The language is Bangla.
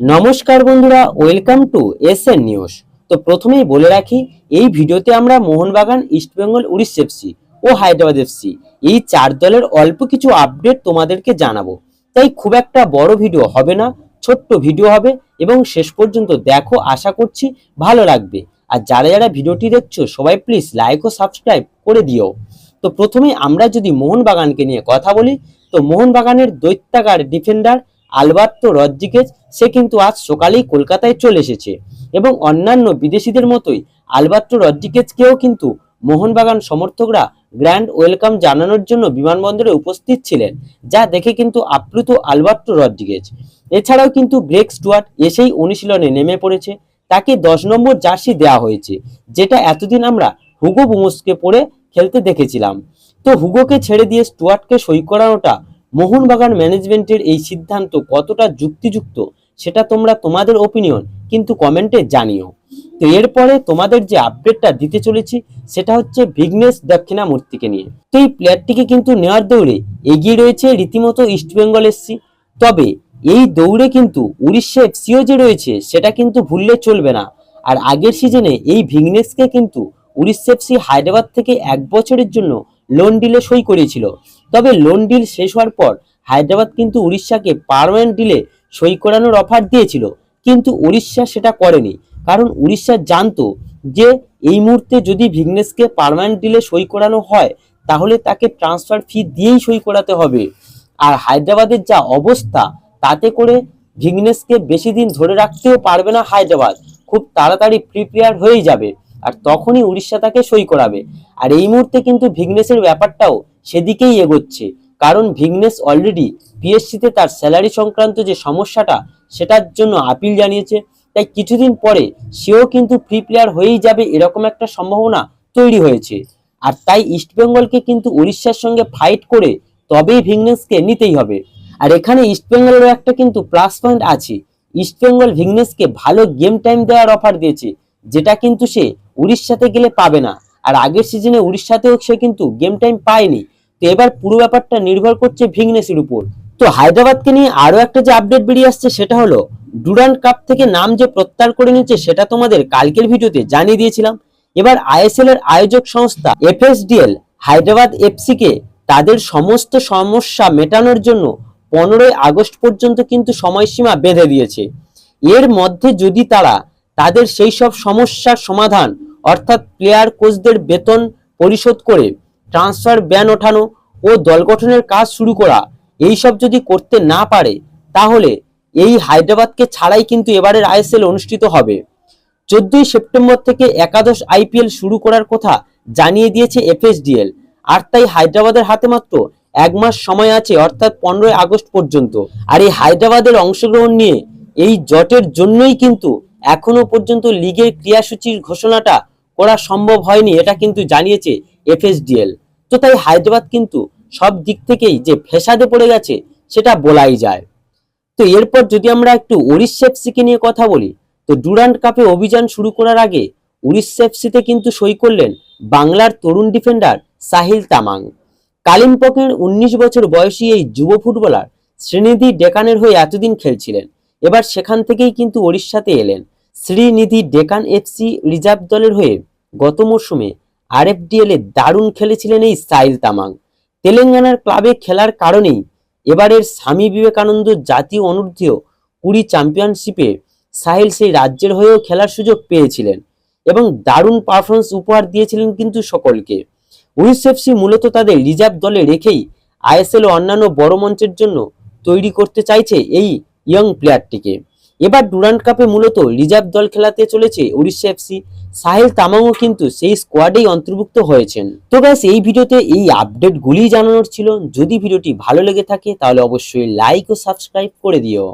নমস্কার বন্ধুরা, welcome to S N news. তো প্রথমেই বলে রাখি, এই ভিডিওতে আমরা মোহনবাগান ইস্টবেঙ্গল উড়িষ্যা এফসি ও হায়দ্রাবাদ এফসি এই চার দলের অল্প কিছু আপডেট তোমাদেরকে জানাব। তাই খুব একটা বড় ভিডিও হবে না, ছোট্ট ভিডিও হবে এবং শেষ পর্যন্ত দেখো, আশা করছি ভালো লাগবে। আর যারা যারা ভিডিওটি দেখছ, সবাই প্লিজ লাইক ও সাবস্ক্রাইব করে দিও। তো প্রথমে আমরা যদি মোহনবাগানকে নিয়ে কথা বলি, তো মোহনবাগানের দৈত্যাগার ডিফেন্ডার আলবার্তো রদ্রিগেজ, সে কিন্তু আজ সকালেই কলকাতায় চলে এসেছে। এবং অন্যান্য বিদেশিদের মতোই আলবার্তো রদ্রিগেজকেও কিন্তু মোহনবাগান সমর্থকরা গ্র্যান্ড ওয়েলকাম জানানোর জন্য বিমানবন্দরে উপস্থিত ছিলেন, যা দেখে কিন্তু আপ্লুত আলবার্তো রদ্রিগেজ। এছাড়াও কিন্তু গ্রেক স্টুয়ার্ট এসেই অনুশীলনে নেমে পড়েছে। তাকে দশ নম্বর জার্সি দেওয়া হয়েছে, যেটা এতদিন আমরা হুগো বুমসকে পরে খেলতে দেখেছিলাম। তো হুগোকে ছেড়ে দিয়ে স্টুয়ার্টকে সই করানোটা মোহনবাগান ম্যানেজমেন্টের এই সিদ্ধান্ত কতটা যুক্তিযুক্ত, সেটা তোমরা তোমাদের ওপিনিয়ন কিন্তু কমেন্টে জানিও। তো এরপরে তোমাদের যে আপডেটটা দিতে চলেছি, সেটা হচ্ছে ভিগনেশ দক্ষিণামূর্তিকে নিয়ে। তো এই প্লেয়ারটিকে কিন্তু নেওয়ার দৌড়ে এগিয়ে রয়েছে রীতিমতো ইস্টবেঙ্গল এসসি তবে এই দৌড়ে কিন্তু উড়িষ্যা এফসিও যে রয়েছে, সেটা কিন্তু ভুললে চলবে না। আর আগের সিজনে এই ভিগনেসকে কিন্তু উড়িষ্যা এফসি হায়দ্রাবাদ থেকে এক বছরের জন্য লোন ডিলে সই করিয়েছিল তবে লোন ডিল শেষ হওয়ার পর হায়দ্রাবাদ কিন্তু উড়িষ্যাকে পারমানেন্ট ডিলে সই করানোর অফার দিয়েছিল। কিন্তু উড়িষ্যা সেটা করেনি। কারণ উড়িষ্যা জানতো যে এই মুহূর্তে যদি ভিগনেসকে পারমানেন্ট ডিলে সই করানো হয়, তাহলে তাকে ট্রান্সফার ফি দিয়েই সই করাতে হবে। আর হায়দ্রাবাদের যা অবস্থা, তাতে করে ভিগনেসকে বেশি দিন ধরে রাখতেও পারবে না হায়দ্রাবাদ। খুব তাড়াতাড়ি প্রিপেয়ার হয়ে যাবে। আর তখনই উড়িষ্যা তাকে সই করাবে। আর এই মুহূর্তে কিন্তু ভিগনেসের ব্যাপারটাও সেদিকেই এগোচ্ছে। কারণ ভিগনেস অলরেডি পিএসসিতে তার স্যালারি সংক্রান্ত যে সমস্যাটা, সেটার জন্য আপিল জানিয়েছে। তাই কিছুদিন পরে সেও কিন্তু ফ্রি প্লেয়ার হয়েই যাবে এরকম একটা সম্ভাবনা তৈরি হয়েছে। আর তাই ইস্টবেঙ্গলকে কিন্তু উড়িষ্যার সঙ্গে ফাইট করে তবেই ভিগনেসকে নিতেই হবে। আর এখানে ইস্টবেঙ্গলেরও একটা কিন্তু প্লাস পয়েন্ট আছে। ইস্টবেঙ্গল ভিগনেসকে ভালো গেম টাইম দেওয়ার অফার দিয়েছে, যেটা কিন্তু সে উড়িষ্যাতে গেলে পাবে না। আর আগের সিজনে উড়িষ্যাতেও সে কিন্তু গেম টাইম পায়নি। তো এবার পুরো ব্যাপারটা নির্ভর করছে ভিগনেসের উপর। তো হায়দ্রাবাদকে নিয়ে আরও একটা যে আপডেট বেরিয়ে আসছে সেটা হলো ডুরান্ট কাপ থেকে নাম যে প্রত্যাহার করে নিচ্ছে সেটা তোমাদের কালকের ভিডিওতে জানিয়ে দিয়েছিলাম। এবার আইএসএল এর আয়োজক সংস্থা এফএসডিএল হায়দ্রাবাদ এফসি কে তাদের সমস্ত সমস্যা মেটানোর জন্য পনেরোই আগস্ট পর্যন্ত কিন্তু সময়সীমা বেঁধে দিয়েছে। এর মধ্যে যদি তারা তাদের সেই সব সমস্যার সমাধান অর্থাৎ প্লেয়ার কোচদের বেতন পরিশোধ করে ট্রান্সফার ব্যান ওঠানো ও দল গঠনের কাজ শুরু করা এই সব যদি করতে না পারে, তাহলে এই হায়দ্রাবাদকে ছাড়াই কিন্তু এবারের আইএসএল অনুষ্ঠিত হবে। চোদ্দই সেপ্টেম্বর থেকে একাদশ আইপিএল শুরু করার কথা জানিয়ে দিয়েছে এফএসডিএল। আর তাই হায়দ্রাবাদের হাতে মাত্র এক মাস সময় আছে, অর্থাৎ পনেরোই আগস্ট পর্যন্ত। আর এই হায়দ্রাবাদের অংশগ্রহণ নিয়ে এই জটের জন্যই কিন্তু এখনও পর্যন্ত লিগের ক্রিয়াসূচির ঘোষণাটা করা সম্ভব হয়নি, এটা কিন্তু জানিয়েছে এফএসডিএল। তো তাই হায়দ্রাবাদ কিন্তু সব দিক থেকেই যে ফেসাদে পড়ে গেছে, সেটা বলাই যায়। তো এরপর যদি আমরা একটু এফসিকে নিয়ে কথা বলি, তো ডুরান্ট কাপে অভিযান শুরু করার আগে উড়িষ্যা এফসিতে কিন্তু সই করলেন বাংলার তরুণ ডিফেন্ডার সাহিল তামাং। কালিম্পকের উনিশ বছর বয়সী এই যুব ফুটবলার শ্রীনিধি ডেকানের হয়ে এতদিন খেলছিলেন। এবার সেখান থেকেই কিন্তু ওড়িশাতে এলেন। শ্রীনিধি ডেকান এফসি রিজার্ভ দলের হয়ে গত মরশুমে আর আরএফডিএল এ দারুণ খেলেছিলেন এই সাহিল তামাং। তেলেঙ্গানার ক্লাবে খেলার কারণেই এবারের স্বামী বিবেকানন্দ জাতীয় অনূর্ধ্ব কুড়ি চ্যাম্পিয়নশিপে সাহিল সেই রাজ্যের হয়েও খেলার সুযোগ পেয়েছিলেন এবং দারুণ পারফরমেন্স উপহার দিয়েছিলেন কিন্তু সকলকে। উড়িষ্যা এফসি মূলত তাদের রিজার্ভ দলে রেখেই আইএসএল ও অন্যান্য বড় মঞ্চের জন্য তৈরি করতে চাইছে এই ইয়ং প্লেয়ারটিকে এবার ডুরান্ট কাপে মূলত রিজার্ভ দল খেলাতে চলেছে উড়িষ্যা এফসি সাহেল তামাংও কিন্তু সেই স্কোয়াডেই অন্তর্ভুক্ত হয়েছেন। তো ব্যাস, এই ভিডিওতে এই আপডেটগুলি জানানোর ছিল। যদি ভিডিওটি ভালো লেগে থাকে, তাহলে অবশ্যই লাইক ও সাবস্ক্রাইব করে দিও।